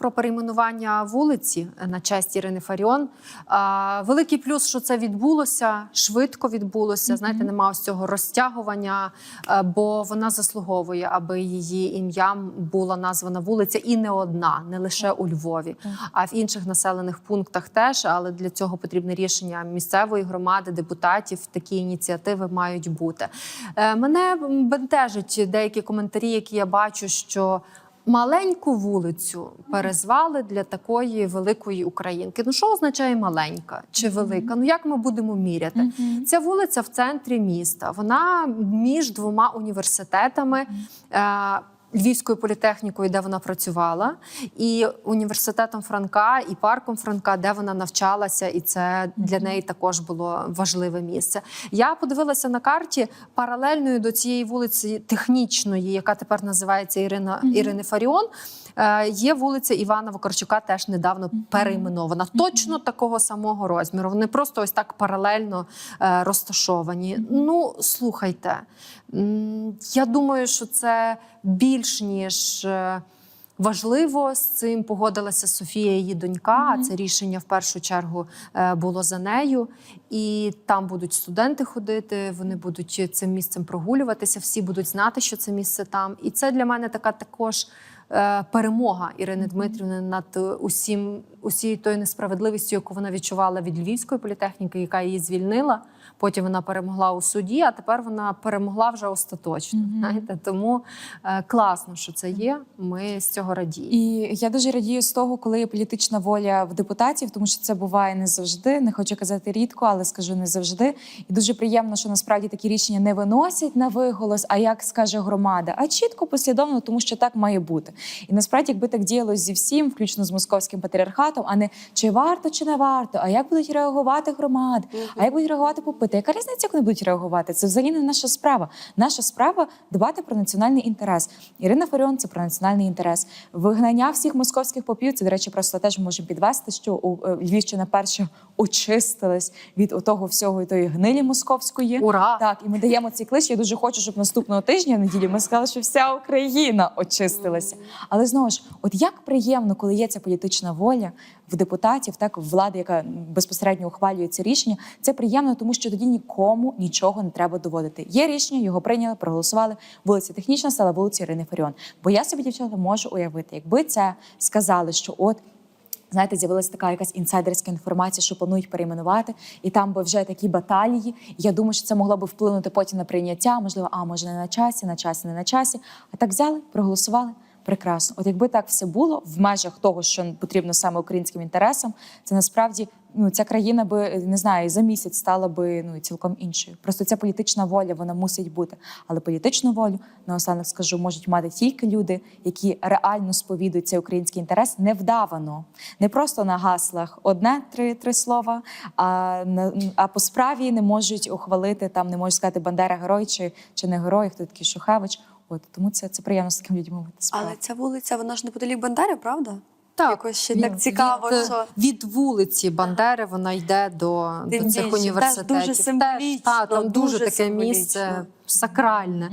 про перейменування вулиці на честь Ірини Фаріон. Великий плюс, що це відбулося, швидко відбулося. Знаєте, нема ось цього розтягування, е, бо вона заслуговує, аби її ім'ям була названа вулиця, і не одна, не лише у Львові, а в інших населених пунктах теж. Але для цього потрібне рішення місцевої громади, депутатів. Такі ініціативи мають бути. Е, Мене бентежить деякі коментарі, які я бачу, що. Маленьку вулицю перезвали для такої великої українки. Ну що означає маленька чи велика? Ну як ми будемо міряти? Ця вулиця в центрі міста. Вона між двома університетами. Е- Львівською політехнікою, де вона працювала, і університетом Франка, і парком Франка, де вона навчалася, і це для неї також було важливе місце. Я подивилася на карті паралельною до цієї вулиці технічної, яка тепер називається Ірина Ірини Фаріон. Е, Є вулиця Івана Вакарчука, теж недавно перейменована. Точно такого самого розміру. Вони просто ось так паралельно е, розташовані. Ну, слухайте, я думаю, що це більш ніж. е, Важливо з цим погодилася Софія, її донька. Це рішення в першу чергу було за нею. І там будуть студенти ходити, вони будуть цим місцем прогулюватися. Всі будуть знати, що це місце там. І це для мене така також перемога Ірини Дмитрівни над е, усім, усією тою несправедливістю, яку вона відчувала від Львівської політехніки, яка її звільнила. Потім вона перемогла у суді, а тепер вона перемогла вже остаточно. Знаєте, тому е, класно, що це є. Ми з цього радіємо. І я дуже радію з того, коли є політична воля в депутатів, тому що це буває не завжди. Не хочу казати рідко, але скажу не завжди. І дуже приємно, що насправді такі рішення не виносять на виголос, а як скаже громада, а чітко послідовно, тому що так має бути. І насправді, якби так діялось зі всім, включно з московським патріархатом, а не чи варто, чи не варто, а як будуть реагувати громади, а як будуть реагувати попити. Яка різниця, як вони будуть реагувати? Це взагалі не наша справа. Наша справа дбати про національний інтерес. Ірина Фаріон це про національний інтерес. Вигнання всіх московських попів. Це, до речі, просто теж ми можемо підвести, що у е, Львівщина перша очистилась від того всього і тої гнилі московської. Ура! Так, і ми даємо цей клич. Я дуже хочу, щоб наступного тижня, в неділю, ми сказали, що вся Україна очистилася. Але знову ж, от як приємно, коли є ця політична воля в депутатів, так в влади, яка безпосередньо ухвалює це рішення. Це приємно, тому що тоді нікому нічого не треба доводити. Є рішення, його прийняли, проголосували. Вулиця технічна стала вулиця Ірини Фаріон. Бо я собі дівчата можу уявити, якби це сказали, що от. Знаєте, з'явилася така якась інсайдерська інформація, що планують перейменувати, і там би вже такі баталії. Я думаю, що це могло би вплинути потім на прийняття. Можливо, а може не на часі, на часі, не на часі. А так взяли, проголосували. Прекрасно. От якби так все було в межах того, що потрібно саме українським інтересам, це насправді ну ця країна би не знаю, за місяць стала би ну цілком іншою. Просто ця політична воля вона мусить бути. Але політичну волю наостанок скажу, можуть мати тільки люди, які реально сповідують цей український інтерес невдавано, не просто на гаслах одне три три слова, а на а по справі не можуть ухвалити там, не можуть сказати Бандера герой чи, чи не герой, хто такий Шухевич. От тому це, це приємно з таким людьми мати справу. Але ця вулиця, вона ж неподалік Бандери, правда? Так, Якось ще від- так цікаво, від, що від вулиці Бандери вона йде до, Тим до цих більше, теж університетів. дуже символічно, та, там дуже, дуже таке місце сакральне.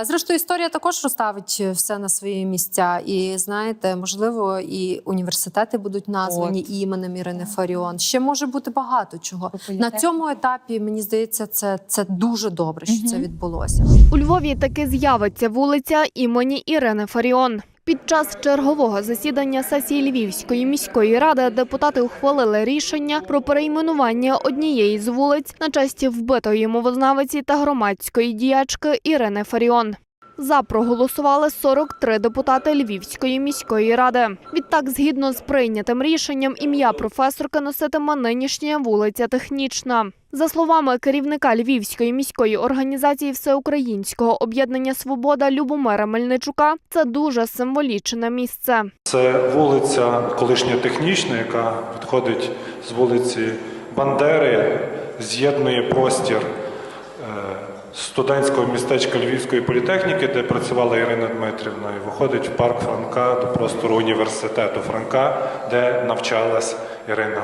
Е, Зрештою, історія також розставить все на свої місця. І знаєте, можливо, і університети будуть названі іменем Ірини Фаріон. Ще може бути багато чого. На цьому етапі мені здається, це, це дуже добре, що це відбулося. У Львові таки з'явиться вулиця імені Ірини Фаріон. Під час чергового засідання сесії Львівської міської ради депутати ухвалили рішення про перейменування однієї з вулиць на честь вбитої мовознавиці та громадської діячки Ірини Фаріон. За проголосували 43 депутати Львівської міської ради. Відтак, згідно з прийнятим рішенням, ім'я професорки носитиме нинішня вулиця Технічна. За словами керівника Львівської міської організації Всеукраїнського об'єднання Свобода Любомира Мельничука, це дуже символічне місце. Це вулиця колишня технічна, яка відходить з вулиці Бандери, з'єднує простір е, студентського містечка Львівської політехніки, де працювала Ірина Дмитрівна, і виходить в парк Франка до простору університету Франка, де навчалась Ірина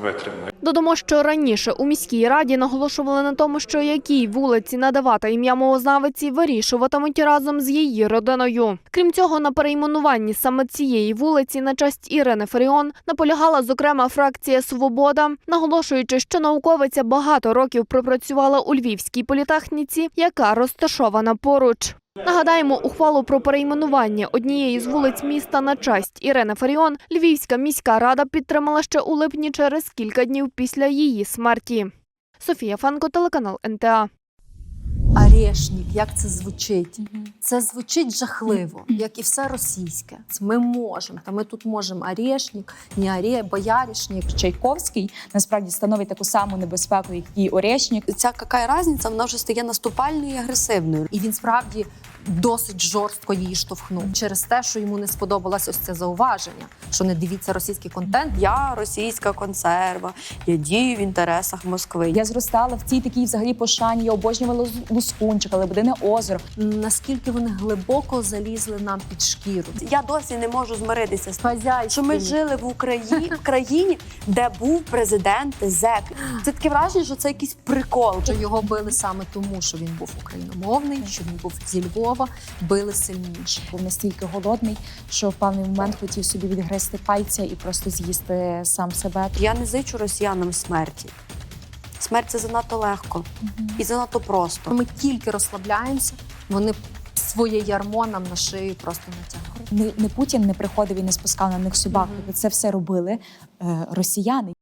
Дмитрівна. Додамо, що раніше у міській раді наголошували на тому, що якій вулиці надавати ім'я мовознавиці вирішуватимуть разом з її родиною. Крім цього, на перейменуванні саме цієї вулиці на честь Ірини Фаріон наполягала зокрема фракція Свобода, наголошуючи, що науковиця багато років пропрацювала у Львівській політехніці, яка розташована поруч. Нагадаємо, ухвалу про перейменування однієї з вулиць міста на честь Ірини Фаріон Львівська міська рада підтримала ще у липні через кілька днів після її смерті. Софія Фанко, телеканал НТА. Арешник, як це звучить? Це звучить жахливо, як і все російське. Це Ми можемо. Та ми тут можемо арешник, не аре, бояришник. Чайковський насправді становить таку саму небезпеку, як і Орешник. Ця яка різниця, вона вже стає наступальною і агресивною. І він справді досить жорстко її штовхнув через те, що йому не сподобалось ось це зауваження, що не дивіться російський контент. Я російська консерва, я дію в інтересах Москви. Я зростала в цій такій взагалі пошані, я обожнювала Лус- Лускунчика, Лебедине озеро. Наскільки вони глибоко залізли нам під шкіру. Я досі не можу змиритися з Хазяйські. що ми жили в Україні в країні, де був президент зек. Це таке враження, що це якийсь прикол. Що його били саме тому, що він був україномовний, що він був зі Львова, били сильніше. Був настільки голодний, що в певний момент хотів собі відгризти пальця і просто з'їсти сам себе. Я не зичу росіянам смерті. Смерть це занадто легко і занадто просто. Ми тільки розслабляємося, вони своє ярмо нам на шию просто натягують. Не, не Путін не приходив і не спускав на них собак. Це все робили е, росіяни.